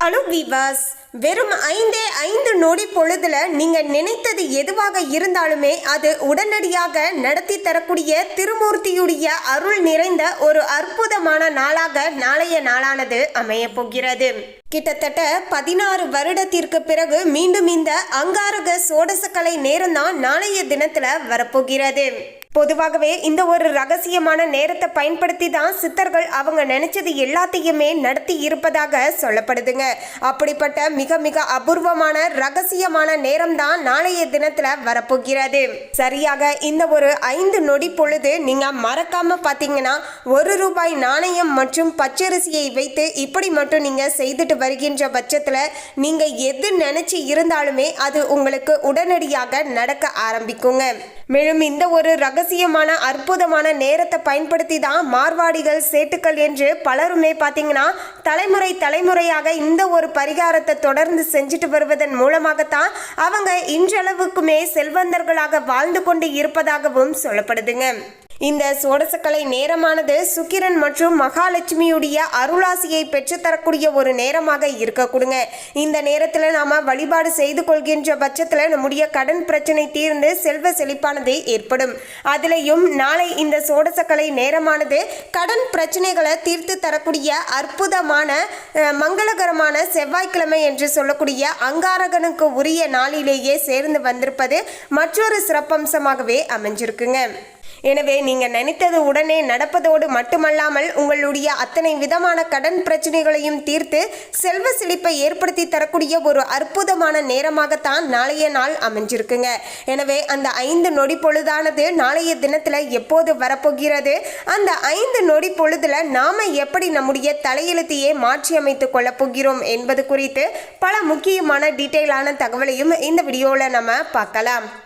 Hello வீவாஸ் வெறும் ஐந்தே ஐந்து நொடி பொழுதுல நீங்க நினைத்தது எதுவாக இருந்தாலுமே அது உடனடியாக நடத்தி தரக்கூடிய திருமூர்த்தியுடைய அருள் நிறைந்த ஒரு அற்புதமான நாளாக நாளைய நாளானது அமைய போகிறது. கிட்டத்தட்ட பதினாறு வருடத்திற்கு பிறகு மீண்டும் இந்த அங்காரக சோடசக்கலை நேரம்தான் நாளைய தினத்துல வரப்போகிறது. பொதுவாகவே இந்த ஒரு ரகசியமான நேரத்தை பயன்படுத்தி தான் சித்தர்கள் அவங்க நினைச்சது எல்லாத்தையுமே நடத்தி இருப்பதாக சொல்லப்படுதுங்க. அப்படிப்பட்ட மிக மிக அபூர்வமான ரகசியமான நேரம் தான் நாளைய தினத்துல வரப்போகிறது. சரியாக இந்த ஒரு ஐந்து நொடி பொழுது நீங்க மறக்காம பாத்தீங்கன்னா ஒரு ரூபாய் நாணயம் மற்றும் பச்சரிசியை வைத்து இப்படி மட்டும் நீங்க செய்துட்டு வருகின்ற பட்சத்துல நீங்க எது நினைச்சு இருந்தாலுமே அது உங்களுக்கு உடனடியாக நடக்க ஆரம்பிக்குங்க. மேலும் இந்த ஒரு ரகசியமான அற்புதமான நேரத்தை பயன்படுத்தி தான் மார்வாடிகள் சேட்டுக்கள் என்று பலருமே பார்த்தீங்கன்னா தலைமுறை தலைமுறையாக இந்த ஒரு பரிகாரத்தை தொடர்ந்து செஞ்சுட்டு வருவதன் மூலமாகத்தான் அவங்க இன்றளவுக்குமே செல்வந்தர்களாக வாழ்ந்து கொண்டு இருப்பதாகவும் சொல்லப்படுதுங்க. இந்த சோடசக்கலை நேரமானது சுக்கிரன் மற்றும் மகாலட்சுமியுடைய அருளாசியை பெற்றுத்தரக்கூடிய ஒரு நேரமாக இருக்க கொடுங்க. இந்த நேரத்தில் நாம வழிபாடு செய்து கொள்கின்ற பட்சத்தில் நம்முடைய கடன் பிரச்சனை தீர்ந்து செல்வ செழிப்பானது ஏற்படும். அதிலையும் நாளை இந்த சோடசக்கலை நேரமானது கடன் பிரச்சனைகளை தீர்த்து தரக்கூடிய அற்புதமான மங்களகரமான செவ்வாய்க்கிழமை என்று சொல்லக்கூடிய அங்காரகனுக்கு உரிய நாளிலேயே சேர்ந்து வந்திருப்பது மற்றொரு சிறப்பம்சமாகவே அமைஞ்சிருக்குங்க. எனவே நீங்கள் நினைத்தது உடனே நடப்பதோடு மட்டுமல்லாமல் உங்களுடைய அத்தனை விதமான கடன் பிரச்சனைகளையும் தீர்த்து செல்வ செழிப்பை ஏற்படுத்தி தரக்கூடிய ஒரு அற்புதமான நேரமாகத்தான் நாளைய நாள் அமைஞ்சிருக்குங்க. எனவே அந்த ஐந்து நொடி பொழுதானது நாளைய தினத்தில் எப்போது வரப்போகிறது? அந்த ஐந்து நொடி பொழுதுல நாம எப்படி நம்முடைய தலையெழுத்தையே மாற்றி அமைத்துக் கொள்ளப் போகிறோம் என்பது குறித்து பல முக்கியமான டீட்டெயிலான தகவலையும் இந்த வீடியோவில் நம்ம பார்க்கலாம்.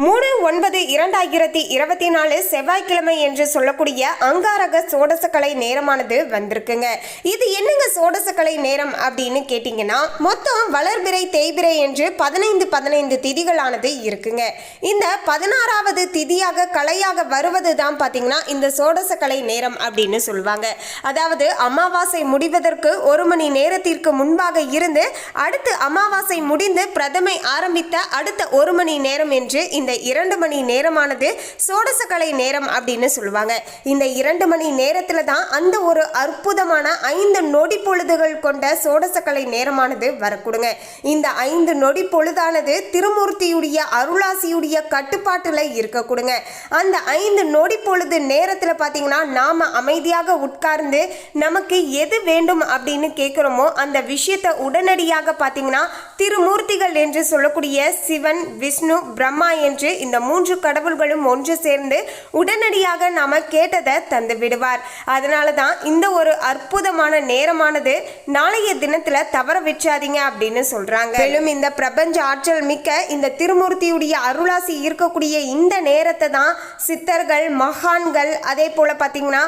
மூணு ஒன்பது இரண்டாயிரத்தி இருபத்தி நாலு செவ்வாய்க்கிழமை என்று சொல்லக்கூடிய அங்காரக சோடசக்கலை நேரமானது வந்திருக்குங்க. இது என்னங்க சோடசக்கலை நேரம் அப்படின்னு கேட்டிங்கன்னா மொத்தம் வளர்பிறை தேய்பிறை என்று பதினைந்து பதினைந்து திதிகளானது இருக்குங்க. இந்த பதினாறாவது திதியாக கலையாக வருவது தான் பார்த்தீங்கன்னா இந்த சோடசக்கலை நேரம் அப்படின்னு சொல்லுவாங்க. அதாவது அமாவாசை முடிவதற்கு ஒரு மணி நேரத்திற்கு முன்பாக இருந்து அடுத்து அமாவாசை முடிந்து பிரதமை ஆரம்பித்த அடுத்த ஒரு மணி நேரம் என்று இந்த இரண்டு மணி நேரமானது சோடசக்கலை நேரம் அப்படின்னு சொல்லுவாங்க. இந்த இரண்டு மணி நேரத்தில் தான் அந்த ஒரு அற்புதமான ஐந்து நொடி பொழுதுகள் கொண்ட சோடசக்கலை நேரமானது வரக்கூடுங்க. இந்த ஐந்து நொடி பொழுதானது திருமூர்த்தியுடைய அருளாசியுடைய கட்டுப்பாட்டில் இருக்கக்கூடுங்க. அந்த ஐந்து நொடி பொழுது நேரத்தில் பார்த்தீங்கன்னா நாம் அமைதியாக உட்கார்ந்து நமக்கு எது வேண்டும் அப்படின்னு கேட்குறோமோ அந்த விஷயத்தை உடனடியாக பார்த்தீங்கன்னா திருமூர்த்திகள் என்று சொல்லக்கூடிய சிவன் விஷ்ணு பிரம்மா என்று இந்த மூன்று கடவுள்களும் ஒன்று சேர்ந்து உடனடியாக நாம கேட்டதை தந்து விடுவார். அதனால தான் இந்த ஒரு அற்புதமான நேரமானது நாளைய தினத்துல தவற விற்றாதீங்க அப்படின்னு சொல்றாங்க. மேலும் இந்த பிரபஞ்ச ஆற்றல் மிக்க இந்த திருமூர்த்தியுடைய அருளாசி இருக்கக்கூடிய இந்த நேரத்தை தான் சித்தர்கள் மகான்கள் அதே போல பார்த்தீங்கன்னா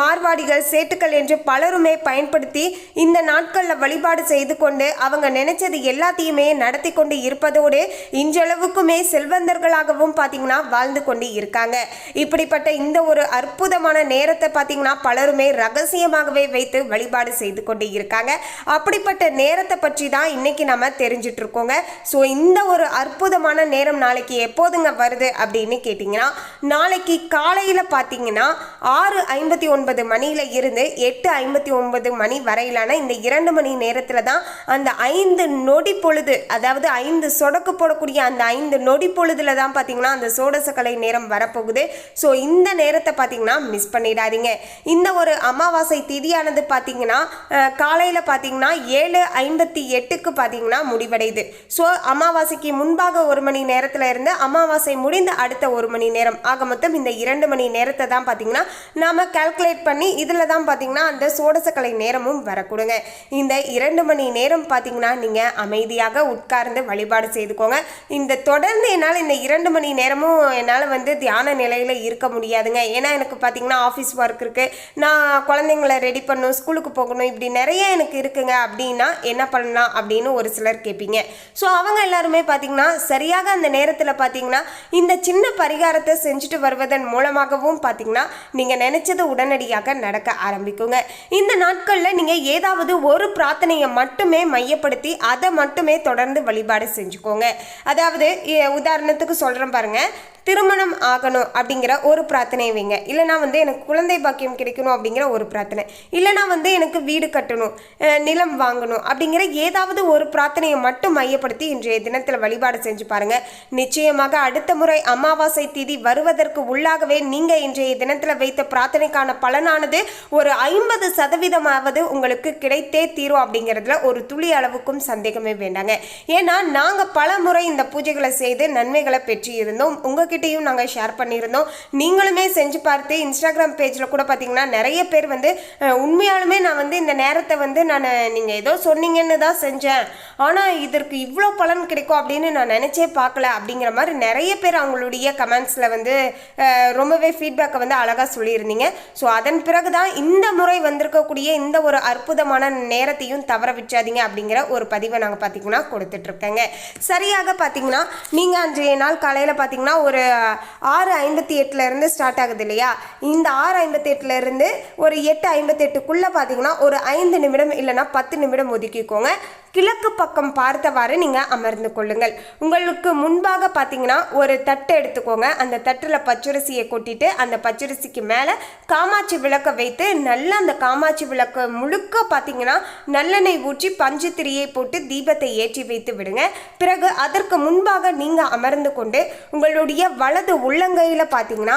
மார்வாடிகள் சேட்டுக்கள் என்று பலருமே பயன்படுத்தி இந்த நாட்களில் வழிபாடு செய்து கொண்டு அவங்க நினைச்சது எல்லாத்தையுமே நடத்தி கொண்டு இருப்பதோடு இன்றளவுக்குமே செல்வந்த செல்வந்தர்களாகவும் பார்த்தீங்கன்னா வாழ்ந்து கொண்டு இருக்காங்க. இப்படிப்பட்ட இந்த ஒரு அற்புதமான நேரத்தை பார்த்தீங்கன்னா பலருமே ரகசியமாகவே வைத்து வழிபாடு செய்து கொண்டு இருக்காங்க. அப்படிப்பட்ட நேரத்தை பற்றி தான் இன்னைக்கு நம்ம தெரிஞ்சிட்டு இருக்கோங்க. ஸோ இந்த ஒரு அற்புதமான நேரம் நாளைக்கு எப்போதுங்க வருது அப்படின்னு கேட்டிங்கன்னா நாளைக்கு காலையில் பார்த்தீங்கன்னா ஆறு ஐம்பத்தி ஒன்பது மணியில் இருந்து எட்டு ஐம்பத்தி ஒன்பது மணி வரையிலான இந்த இரண்டு மணி நேரத்தில் தான் அந்த ஐந்து நொடி பொழுது அதாவது ஐந்து சொடக்கு போடக்கூடிய அந்த ஐந்து நொடி பொழுது பொழுதுல தான் பார்த்தீங்கன்னா அந்த சோடசக்கலை நேரம் வரப்போகுது. ஸோ இந்த நேரத்தை பார்த்தீங்கன்னா மிஸ் பண்ணிடாதீங்க. இந்த ஒரு அமாவாசை திதியானது பார்த்தீங்கன்னா காலையில் பார்த்தீங்கன்னா ஏழு ஐம்பத்தி எட்டுக்கு பார்த்தீங்கன்னா முடிவடையுது. ஸோ அமாவாசைக்கு முன்பாக ஒரு மணி நேரத்தில் இருந்து அமாவாசை முடிந்த அடுத்த ஒரு மணி நேரம். ஆக மொத்தம் இந்த இரண்டு மணி நேரத்தை தான் பார்த்தீங்கன்னா நாம கால்குலேட் பண்ணி இதில் தான் பார்த்தீங்கன்னா அந்த சோடசக்கலை நேரமும் வரக்கூடுங்க. இந்த இரண்டு மணி நேரம் பார்த்தீங்கன்னா நீங்கள் அமைதியாக உட்கார்ந்து வழிபாடு செய்துக்கோங்க. இந்த தொடர்ந்து என்னால் அந்த இரண்டு மணி நேரமும் என்னால் வந்து தியான நிலையில் இருக்க முடியாதுங்க. ஏன்னா எனக்கு பார்த்தீங்கன்னா ஆஃபீஸ் ஒர்க் இருக்குது நான் குழந்தைங்கள ரெடி பண்ணணும் ஸ்கூலுக்கு போகணும் இப்படி நிறைய எனக்கு இருக்குங்க. அப்படின்னா என்ன பண்ணலாம் அப்படின்னு ஒரு சிலர் கேட்பீங்க ஸோ அவங்க எல்லாருமே பார்த்தீங்கன்னா சரியாக அந்த நேரத்தில் பார்த்தீங்கன்னா இந்த சின்ன பரிகாரத்தை செஞ்சுட்டு வருவதன் மூலமாகவும் பார்த்தீங்கன்னா நீங்கள் நினச்சது உடனடியாக நடக்க ஆரம்பிக்குங்க. இந்த நாட்களில் நீங்கள் ஏதாவது ஒரு பிரார்த்தனையை மட்டுமே மையப்படுத்தி அதை மட்டுமே தொடர்ந்து வழிபாடு செஞ்சுக்கோங்க. அதாவது உதாரணத்துக்கு உதாரணத்துக்கு சொல்கிறேன் பாருங்கள் திருமணம் ஆகணும் அப்படிங்கிற ஒரு பிரார்த்தனை வைங்க. இல்லைனா வந்து எனக்கு குழந்தை பாக்கியம் கிடைக்கணும் அப்படிங்கிற ஒரு பிரார்த்தனை. இல்லைனா வந்து எனக்கு வீடு கட்டணும் நிலம் வாங்கணும் அப்படிங்கிற ஏதாவது ஒரு பிரார்த்தனையை மட்டும் மையப்படுத்தி இன்றைய தினத்தில் வழிபாடு செஞ்சு பாருங்க. நிச்சயமாக அடுத்த முறை அமாவாசை திதி வருவதற்கு உள்ளாகவே நீங்க இன்றைய தினத்தில் வைத்த பிரார்த்தனைக்கான பலனானது ஒரு ஐம்பது சதவீதமாவது உங்களுக்கு கிடைத்தே தீரும் அப்படிங்கிறதுல ஒரு துளி அளவுக்கும் சந்தேகமே வேண்டாங்க. ஏன்னா நாங்கள் பல முறை இந்த பூஜைகளை செய்து நன்மைகளை பெற்று இருந்தோம் உங்ககிட்டையும் நாங்கள் ஷேர் பண்ணியிருந்தோம். நீங்களுமே செஞ்சு பார்த்து இன்ஸ்டாகிராம் பேஜில் கூட பார்த்தீங்கன்னா நிறைய பேர் வந்து உண்மையாலுமே நான் வந்து இந்த நேரத்தை வந்து நான் நீங்கள் ஏதோ சொன்னீங்கன்னு தான் செஞ்சேன். ஆனால் இதற்கு இவ்வளோ பலன் கிடைக்கும் அப்படின்னு நான் நினச்சே பார்க்கல. அப்படிங்கிற மாதிரி நிறைய பேர் அவங்களுடைய கமெண்ட்ஸில் வந்து ரொம்பவே ஃபீட்பேக்கை வந்து அழகாக சொல்லியிருந்தீங்க. ஸோ அதன் பிறகு தான் இந்த முறை வந்திருக்கக்கூடிய இந்த ஒரு அற்புதமான நேரத்தையும் தவற விட்டாதீங்க அப்படிங்கிற ஒரு பதிவை நாங்கள் பார்த்தீங்கன்னா கொடுத்துட்ருக்கேங்க சரியாக பார்த்தீங்கன்னா நீங்கள் அன்றைய நாள் காலையில் பார்த்தீங்கன்னா ஒரு ஆறு ஐம்பத்தி எட்டுலேருந்து ஸ்டார்ட் ஆகுது இல்லையா? இந்த ஆறு ஐம்பத்தி எட்டுலேருந்து ஒரு எட்டு ஐம்பத்தெட்டுக்குள்ளே பார்த்தீங்கன்னா ஒரு ஐந்து நிமிடம் இல்லைன்னா பத்து நிமிடம் ஒதுக்கிக்கோங்க. கிழக்கு பக்கம் பார்த்தவாறு நீங்கள் அமர்ந்து கொள்ளுங்கள். உங்களுக்கு முன்பாக பார்த்தீங்கன்னா ஒரு தட்டு எடுத்துக்கோங்க. அந்த தட்டில் பச்சரிசியை கொட்டிட்டு அந்த பச்சரிசிக்கு மேலே காமாட்சி விளக்கை வைத்து நல்லா அந்த காமாட்சி விளக்கு முழுக்க பார்த்தீங்கன்னா நல்லெண்ணெய் ஊற்றி பஞ்சு திரியை போட்டு தீபத்தை ஏற்றி வைத்து விடுங்க. பிறகு அதற்கு முன்பாக நீங்கள் அமர்ந்து கொண்டு உங்களுடைய வலது உள்ளங்கையில் பார்த்தீங்கன்னா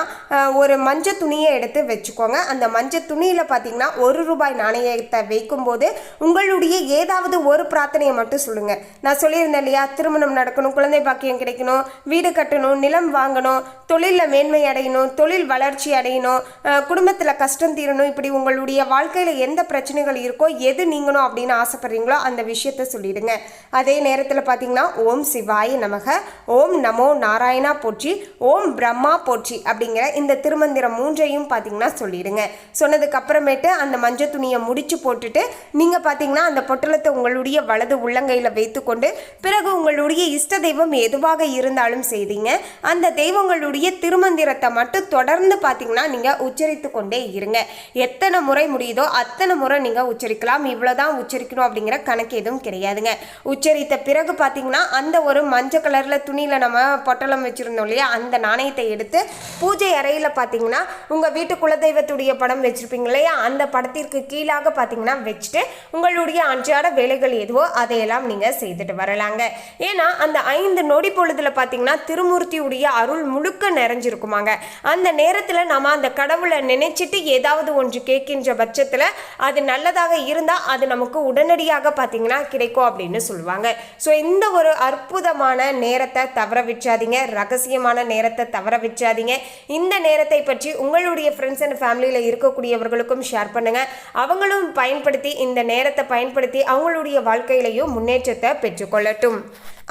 ஒரு மஞ்சள் துணியை எடுத்து வச்சுக்கோங்க. அந்த மஞ்சள் துணியில் பார்த்தீங்கன்னா ஒரு ரூபாய் நாணயத்தை வைக்கும்போது உங்களுடைய ஏதாவது ஒரு பிரார்த்தனையை மட்டும் சொல்லுங்க. நான் சொல்லியிருந்தேன் இல்லையா திருமணம் நடக்கணும் குழந்தை பாக்கியம் கிடைக்கணும் வீடு கட்டணும் நிலம் வாங்கணும் தொழிலில் மேன்மை அடையணும் தொழில் வளர்ச்சி அடையணும் குடும்பத்தில் கஷ்டம் தீரணும் இப்படி உங்களுடைய வாழ்க்கையில் எந்த பிரச்சனைகள் இருக்கோ எது நீங்கணும் அப்படின்னு ஆசைப்படுறீங்களோ அந்த விஷயத்த சொல்லிடுங்க. அதே நேரத்தில் பார்த்தீங்கன்னா ஓம் சிவாய நமக ஓம் நமோ நாராயணா போற்றி ஓம் பிரம்மா போற்றி அப்படிங்கிற இந்த திருமந்திரம் மூன்றையும் பார்த்தீங்கன்னா சொல்லிடுங்க. சொன்னதுக்கு அப்புறமேட்டு அந்த மஞ்சள் துணியை முடிச்சு போட்டுட்டு நீங்கள் பார்த்தீங்கன்னா அந்த பொட்டலத்தை உங்களுடைய வலது உள்ளங்கையில் வைத்துக்கொண்டு பிறகு உங்களுடைய இஷ்ட தெய்வம் எதுவாக இருந்தாலும் செய்தீங்க. அந்த தெய்வங்களுடைய திருமந்திரத்தை மட்டும் தொடர்ந்து பார்த்தீங்கன்னா நீங்கள் உச்சரித்து கொண்டே இருங்க. எத்தனை முறை முடியுதோ அத்தனை முறை நீங்கள் உச்சரிக்கலாம். இவ்வளோதான் உச்சரிக்கணும் அப்படிங்கிற கணக்கு எதுவும் கிடையாதுங்க. உச்சரித்த பிறகு பார்த்தீங்கன்னா அந்த ஒரு மஞ்சள் கலரில் துணியில் நம்ம பொட்டலம் வச்சுருந்தோம் இல்லையா அந்த நாணயத்தை எடுத்து பூஜை அறையில் பார்த்தீங்கன்னா உங்கள் வீட்டு குலதெய்வத்துடைய படம் வச்சுருப்பீங்க இல்லையா அந்த படத்திற்கு கீழாக பார்த்தீங்கன்னா வச்சுட்டு உங்களுடைய அன்றாட வேலைகள் எதுவோ அதையெல்லாம் நீங்கள் செய்துட்டு வரலாங்க. ஏன்னா அந்த ஐந்து நொடி பொழுதுல பார்த்தீங்கன்னா திருமூர்த்தியுடைய அருள் முழுக்க நிறைஞ்சிருக்குமாங்க. அந்த நேரத்தில் நம்ம அந்த கடவுளை நினைச்சிட்டு ஏதாவது ஒன்று கேட்கின்ற பட்சத்தில் அது நல்லதாக இருந்தால் அது நமக்கு உடனடியாக பார்த்தீங்கன்னா கிடைக்கும் அப்படின்னு சொல்லுவாங்க. ஸோ இந்த ஒரு அற்புதமான நேரத்தை தவற விட்றாதீங்க ரகசியமான நேரத்தை தவற விட்றாதீங்க இந்த நேரத்தை பற்றி உங்களுடைய ஃப்ரெண்ட்ஸ் அண்ட் ஃபேமிலியில் இருக்கக்கூடியவர்களுக்கும் ஷேர் பண்ணுங்க. அவங்களும் பயன்படுத்தி இந்த நேரத்தை பயன்படுத்தி அவங்களுடைய வாழ்க்கை வாழ்க்கையிலையும் முன்னேற்றத்தை பெற்றுக்கொள்ளட்டும்.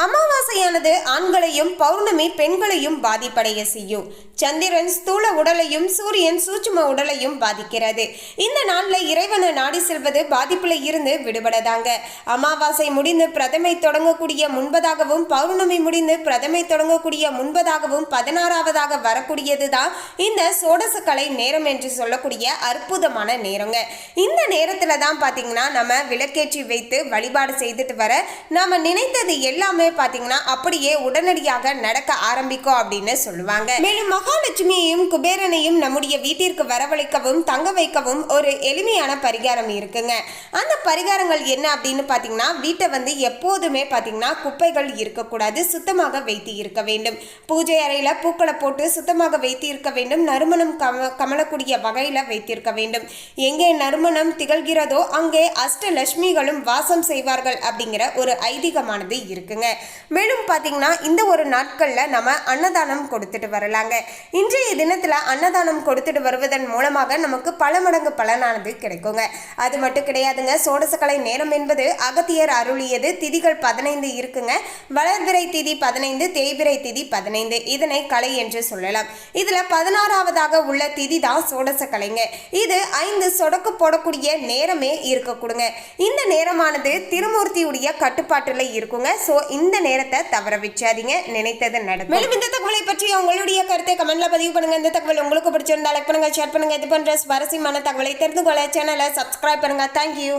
அமாவாசையானது ஆண்களையும் பௌர்ணமி பெண்களையும் பாதிப்படைய செய்யும். சந்திரன் ஸ்தூல உடலையும் சூரியன் சூட்சும உடலையும் பாதிக்கிறது. இந்த நாளில் இறைவனை நாடி செல்வது பாதிப்புல இருந்து விடுபடதாங்க. அமாவாசை முடிந்து பிரதமை தொடங்கக்கூடிய முன்பதாகவும் பௌர்ணமி முடிந்து பிரதமை தொடங்கக்கூடிய முன்பதாகவும் பதினாறாவதாக வரக்கூடியது தான் இந்த சோடசக்கலை நேரம் என்று சொல்லக்கூடிய அற்புதமான நேரங்க. இந்த நேரத்துல தான் பாத்தீங்கன்னா நம்ம விளக்கேற்றி வைத்து வழிபாடு செய்துட்டு வர நாம நினைத்தது எல்லாமே பாத்தீங்கன்னா அப்படியே உடனடியாக நடக்க ஆரம்பிக்கும் அப்படின்னு சொல்லுவாங்க. மேலும் மகாலட்சுமியையும் குபேரனையும் நம்முடைய வீட்டிற்கு வரவழைக்கவும் தங்க வைக்கவும் ஒரு எளிமையான பரிகாரம் இருக்குங்க. அந்த பரிகாரங்கள் என்ன அப்படின்னு பாத்தீங்கன்னா வீட்டை வந்து எப்போதுமே பாத்தீங்கன்னா குப்பைகள் இருக்கக்கூடாது சுத்தமாக வைத்து இருக்க வேண்டும். பூஜை அறையில பூக்களை போட்டு சுத்தமாக வைத்து இருக்க வேண்டும். நறுமணம் கம கமலக்கூடிய வகையில வைத்திருக்க வேண்டும். எங்கே நறுமணம் திகழ்கிறதோ அங்கே அஷ்டலட்சுமிகளும் வாசம் செய்வார்கள் அப்படிங்கிற ஒரு ஐதீகமானது இருக்குங்க. மேலும் பார்த்தீங்கன்னா இந்த ஒரு நாட்களில் நம்ம அன்னதானம் கொடுத்துட்டு வரலாங்க. இன்றைய தினத்தில் அன்னதானம் கொடுத்துட்டு வருவதன் மூலமாக நமக்கு பல மடங்கு பலனானது கிடைக்குங்க. அது மட்டும் கிடையாதுங்க சோடசக்கலை நேரம் என்பது அகத்தியர் அருளியது திதிகள் பதினைந்து இருக்குங்க. வளர்பிறை திதி பதினைந்து தேய்பிறை திதி பதினைந்து இதனை கலை என்று சொல்லலாம். இதில் பதினாறாவதாக உள்ள திதி தான் சோடசக்கலைங்க. இது ஐந்து சொடக்கு போடக்கூடிய நேரமே இருக்க கொடுங்க இந்த நேரமானது திருமூர்த்தியுடைய கட்டுப்பாட்டில் இருக்குங்க. ஸோ இந்த நேரத்தை தவற வச்சாதீங்க நினைத்தது நடக்கும். மேலும் இந்த தகவலை பற்றி உங்களுடைய கருத்தை கமெண்ட்ல பதிவு பண்ணுங்க. இந்த தகவல் உங்களுக்கு பிடிச்சிருந்தா லைக் பண்ணுங்க ஷேர் பண்ணுங்க. இது போன்ற சுவாரஸ்யமான தகவலை தெரிந்து கொள்ள சேனலை சப்ஸ்கிரைப் பண்ணுங்க. தேங்க்யூ